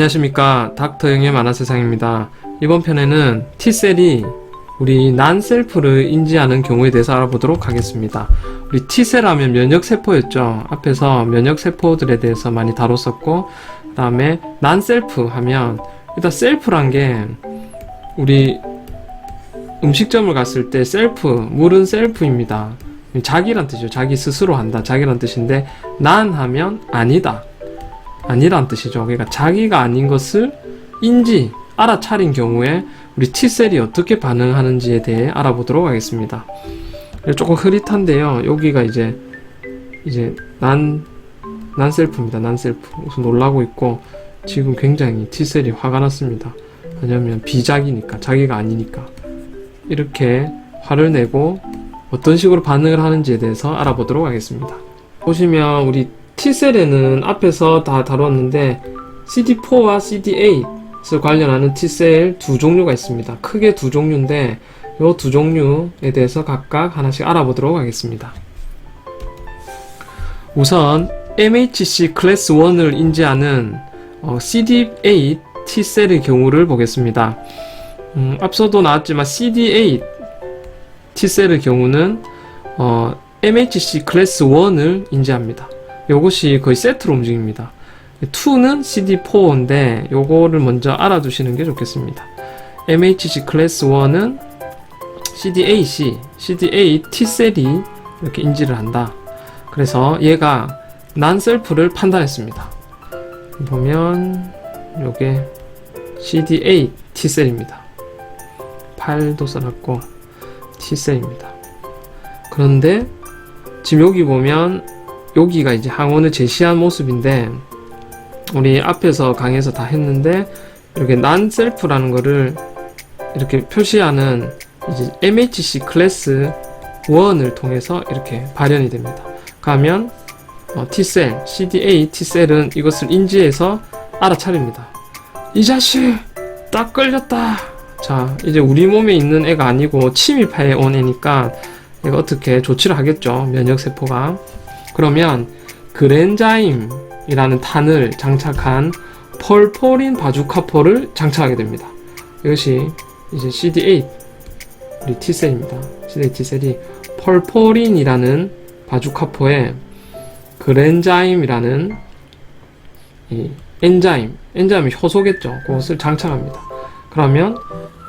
안녕하십니까. 닥터 영의 만화세상입니다. 이번 편에는 T셀이 우리 난셀프를 인지하는 경우에 대해서 알아보도록 하겠습니다. 우리 T셀 하면 면역세포였죠. 앞에서 면역세포들에 대해서 많이 다뤘었고 그 다음에 난셀프 하면 일단 셀프란 게 우리 음식점을 갔을 때 셀프 물은 셀프입니다. 자기란 뜻이죠 자기 스스로 한다. 자기란 뜻인데 난 하면 아니다 아니란 뜻이죠. 그러니까 자기가 아닌 것을 인지 알아차린 경우에 우리 T셀이 어떻게 반응하는지에 대해 알아보도록 하겠습니다. 조금 흐릿한데요. 여기가 이제 이제 난 난 셀프입니다. 난 셀프. 우선 놀라고 있고 지금 굉장히 T셀이 화가 났습니다. 왜냐면 비자기니까 자기가 아니니까 이렇게 화를 내고 어떤 식으로 반응을 하는지에 대해서 알아보도록 하겠습니다. 보시면 우리 T셀에는 앞에서 다 다뤘는데 CD4와 CD8을 관련하는 T셀 두 종류가 있습니다. 크게 두 종류인데 이 두 종류에 대해서 각각 하나씩 알아보도록 하겠습니다. 우선 MHC 클래스 1을 인지하는 어, CD8 T셀의 경우를 보겠습니다. 음, 앞서도 나왔지만 CD8 T셀의 경우는 어, MHC 클래스 1을 인지합니다. 요것이 거의 세트로 움직입니다. 2는 CD4인데 요거를 먼저 알아두시는 게 좋겠습니다. MHC 클래스 1은 CD8C, CD8 T셀이 이렇게 인지를 한다. 그래서 얘가 난 셀프를 판단했습니다. 보면 요게 CD8 T셀입니다. 8도 써놨고 T셀입니다. 그런데 지금 여기 보면 여기가 이제 항원을 제시한 모습인데 우리 앞에서 강의에서 다 했는데 이렇게 난 셀프라는 거를 이렇게 표시하는 이제 MHC 클래스 1을 통해서 이렇게 발현이 됩니다. 가면 어, T셀, CD8 T셀은 이것을 인지해서 알아차립니다. 이 자식 딱 걸렸다. 자 이제 우리 몸에 있는 애가 아니고 침입해 온 애니까 얘가 어떻게 조치를 하겠죠 면역세포가 그러면 그랜자임이라는 탄을 장착한 펄포린 바주카포를 장착하게 됩니다. 이것이 이제 CD8 우리 T셀입니다. CD8 T셀이 펄포린이라는 바주카포에 그랜자임이라는 이 엔자임, 엔자임이 효소겠죠. 그것을 장착합니다. 그러면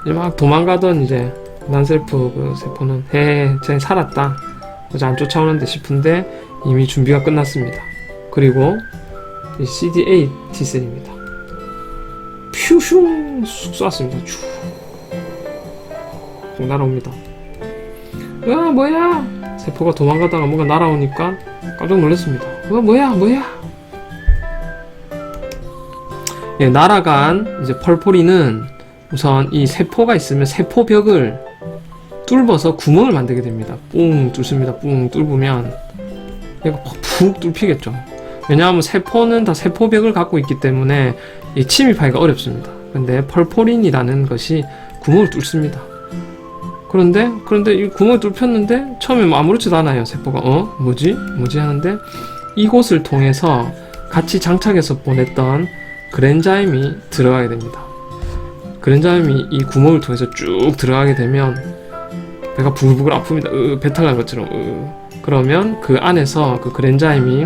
이제 막 도망가던 이제 난셀프 그 세포는 헤, 쟤 살았다. 이제 안 쫓아오는데 싶은데 이미 준비가 끝났습니다. 그리고 이 CD8 T셀입니다. 퓨슝 쑥 쐈습니다. 쭉 날아옵니다. 야 뭐야? 세포가 도망가다가 뭔가 날아오니까 깜짝 놀랐습니다. 어 뭐야 뭐야? 예, 날아간 이제 펄포리는 우선 이 세포가 있으면 세포벽을 뚫어서 구멍을 만들게 됩니다. 뿡 뚫습니다. 뿡 뚫으면 얘가 푹 뚫히겠죠. 왜냐하면 세포는 다 세포벽을 갖고 있기 때문에 이 침입하기가 어렵습니다. 근데 펄포린이라는 것이 구멍을 뚫습니다. 그런데 그런데 이 구멍을 뚫혔는데 처음에 뭐 아무렇지도 않아요. 세포가 어 뭐지 뭐지 하는데 이곳을 통해서 같이 장착해서 보냈던 그랜자임이 들어가게 됩니다. 그랜자임이 이 구멍을 통해서 쭉 들어가게 되면 배가 부글부글 아픕니다. 으, 배탈 난 것처럼. 으. 그러면 그 안에서 그 그랜자임이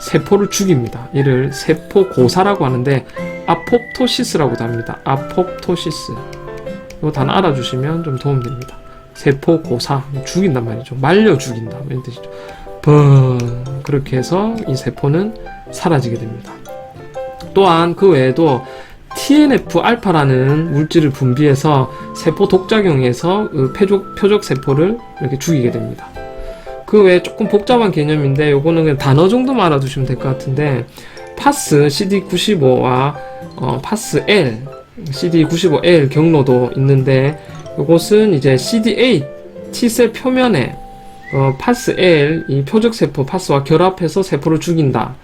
세포를 죽입니다. 이를 세포 고사라고 하는데 아포토시스라고도 합니다. 아포토시스. 이거 단어 알아주시면 좀 도움됩니다. 세포 고사 죽인단 말이죠. 말려 죽인다 이런 뜻이죠. 번 그렇게 해서 이 세포는 사라지게 됩니다. 또한 그 외에도 TNF 알파라는 물질을 분비해서 세포 독작용에서 그 표적, 표적 세포를 이렇게 죽이게 됩니다. 그 외에 조금 복잡한 개념인데 요거는 단어 정도만 알아두시면 될 것 같은데 파스 CD95와 어, 파스 L CD95L 경로도 있는데 요것은 이제 CD8 T셀 표면에 어, 파스 L 이 표적 세포 파스와 결합해서 세포를 죽인다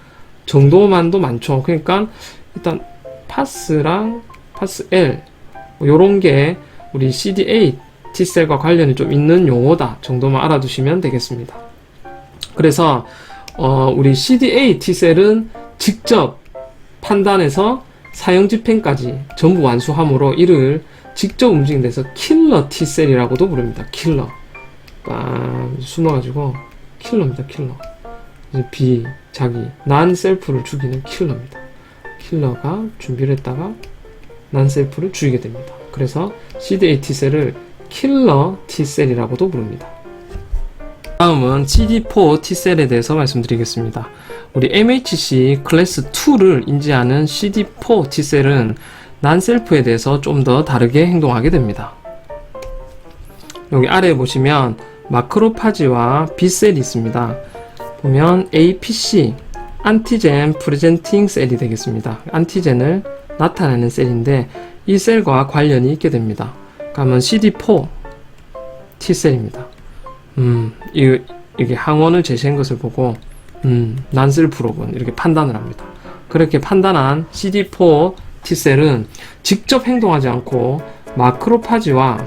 정도만도 많죠. 그러니까 일단 파스랑 파스 L 뭐 요런 게 우리 CD8 T셀과 관련이 좀 있는 용어다 정도만 알아두시면 되겠습니다. 그래서 어, 우리 CD8 T셀은 직접 판단해서 사형 집행까지 전부 완수함으로 이를 직접 움직이는 데서 킬러 T셀이라고도 부릅니다. 킬러. 빰 숨어가지고 킬러입니다. 킬러. 이제 B 자기 난 셀프를 죽이는 킬러입니다. 킬러가 준비를 했다가 난 셀프를 죽이게 됩니다. 그래서 CD8 T셀을 킬러 T셀이라고도 부릅니다. 다음은 CD4 T셀에 대해서 말씀드리겠습니다. 우리 MHC 클래스 2를 인지하는 CD4 T셀은 난셀프에 대해서 좀 더 다르게 행동하게 됩니다. 여기 아래에 보시면 마크로파지와 B셀이 있습니다. 보면 APC 안티젠 프레젠팅 셀이 되겠습니다. 안티젠을 나타내는 셀인데 이 셀과 관련이 있게 됩니다. 그러면 CD4 T셀입니다. 음, 이, 이게 항원을 제시한 것을 보고 음, 난셀프로군 이렇게 판단을 합니다. 그렇게 판단한 CD4 T셀은 직접 행동하지 않고 마크로파지와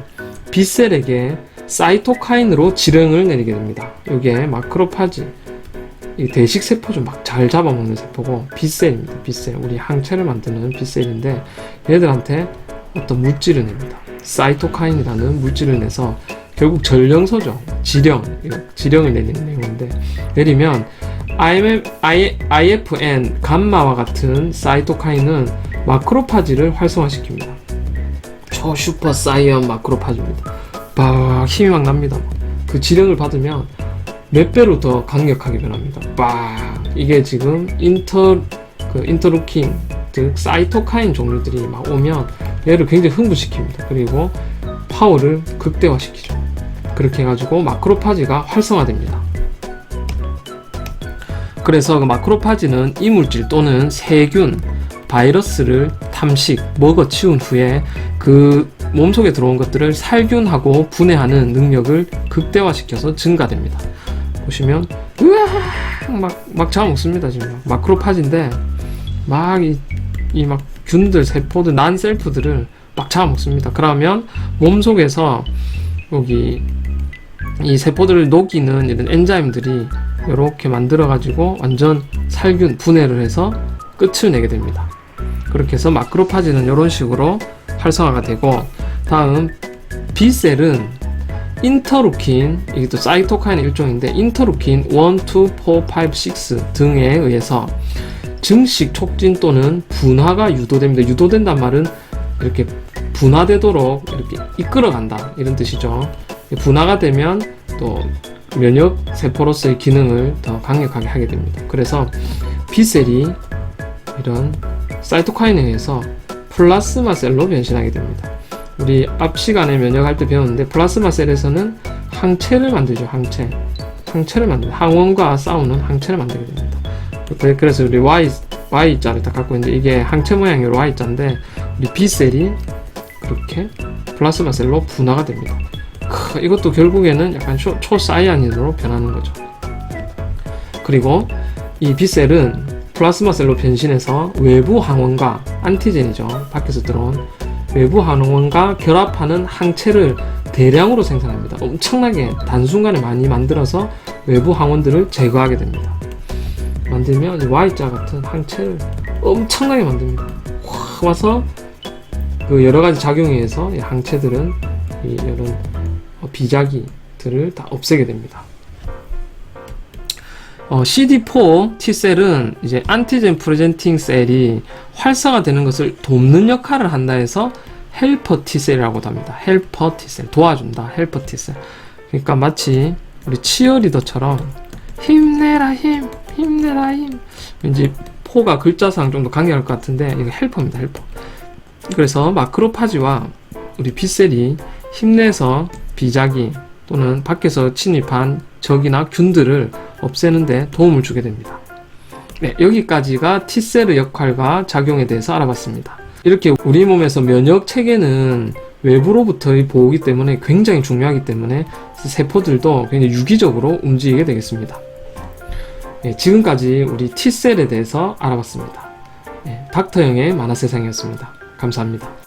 B셀에게 사이토카인으로 지령을 내리게 됩니다. 이게 마크로파지 이 대식 세포 좀 막 잘 잡아먹는 세포고 B셀입니다. B셀 우리 항체를 만드는 B셀인데 얘들한테 어떤 물질을 냅니다. 사이토카인이라는 물질을 내서 결국 전령서죠. 지령 지령을 내리는 내용인데 내리면 IMF, I, IFN 감마와 같은 사이토카인은 마크로파지를 활성화시킵니다. 초슈퍼 사이언 마크로파지입니다. 막 힘이 막 납니다. 그 지령을 받으면 몇 배로 더 강력하게 변합니다. 빡 이게 지금 인터 그 인터루킨 즉 사이토카인 종류들이 막 오면 얘를 굉장히 흥분시킵니다. 그리고 파워를 극대화시키죠. 그렇게 해가지고 마크로파지가 활성화됩니다. 그래서 그 마크로파지는 이물질 또는 세균, 바이러스를 탐식, 먹어 치운 후에 그 몸속에 들어온 것들을 살균하고 분해하는 능력을 극대화시켜서 증가됩니다. 보시면 으악 막 막 잡아먹습니다 지금 마크로파지인데 막 이 이 막 균들 세포들 난 셀프들을 막 잡아먹습니다. 그러면 몸 속에서 여기 이 세포들을 녹이는 이런 엔자임들이 이렇게 만들어 가지고 완전 살균 분해를 해서 끝을 내게 됩니다. 그렇게 해서 마크로파지는 이런 식으로 활성화가 되고 다음 B셀은 인터루킨 이게 또 사이토카인의 일종인데 인터루킨 1, 2, 4, 5, 6 등에 의해서 증식 촉진 또는 분화가 유도됩니다. 유도된단 말은 이렇게 분화되도록 이렇게 이끌어간다 이런 뜻이죠. 분화가 되면 또 면역 세포로서의 기능을 더 강력하게 하게 됩니다. 그래서 B셀이 이런 사이토카인에 의해서 플라스마 셀로 변신하게 됩니다. 우리 앞 시간에 면역할 때 배웠는데 플라스마 셀에서는 항체를 만들죠. 항체. 항체를 만들 항원과 싸우는 항체를 만들게 됩니다. 그래- 그래서 우리 Y Y자를 딱 갖고 있는데 이게 항체 모양의 Y자인데 우리 B셀이 그렇게 플라스마 셀로 분화가 됩니다. 크, 이것도 결국에는 약간 초, 초사이아닌으로 변하는 거죠. 그리고 이 B셀은 플라스마 셀로 변신해서 외부 항원과 안티젠이죠. 밖에서 들어온 외부 항원과 결합하는 항체를 대량으로 생산합니다. 엄청나게 단순간에 많이 만들어서 외부 항원들을 제거하게 됩니다. 만들면 Y자 같은 항체를 엄청나게 만듭니다. 확 와서 그 여러 가지 작용에 의해서 이 항체들은 이 이런 어, 비자기들을 다 없애게 됩니다. 어, CD4 T셀은 이제 안티젠 프레젠팅 셀이 활성화되는 것을 돕는 역할을 한다 해서 헬퍼 T셀이라고도 합니다. 헬퍼 T셀 도와준다. 헬퍼 T셀. 그러니까 마치 우리 치어리더처럼 힘내라 힘, 힘내라 힘. 왠지 포가 글자상 좀 더 강렬할 것 같은데 이거 헬퍼입니다. 헬퍼. 그래서 마크로파지와 우리 B셀이 힘내서 비자기 또는 밖에서 침입한 적이나 균들을 없애는데 도움을 주게 됩니다. 네, 여기까지가 T셀의 역할과 작용에 대해서 알아봤습니다. 이렇게 우리 몸에서 면역 체계는 외부로부터의 보호기 때문에 굉장히 중요하기 때문에 세포들도 굉장히 유기적으로 움직이게 되겠습니다. 네, 지금까지 우리 T셀에 대해서 알아봤습니다. 네, 닥터형의 만화세상이었습니다. 감사합니다.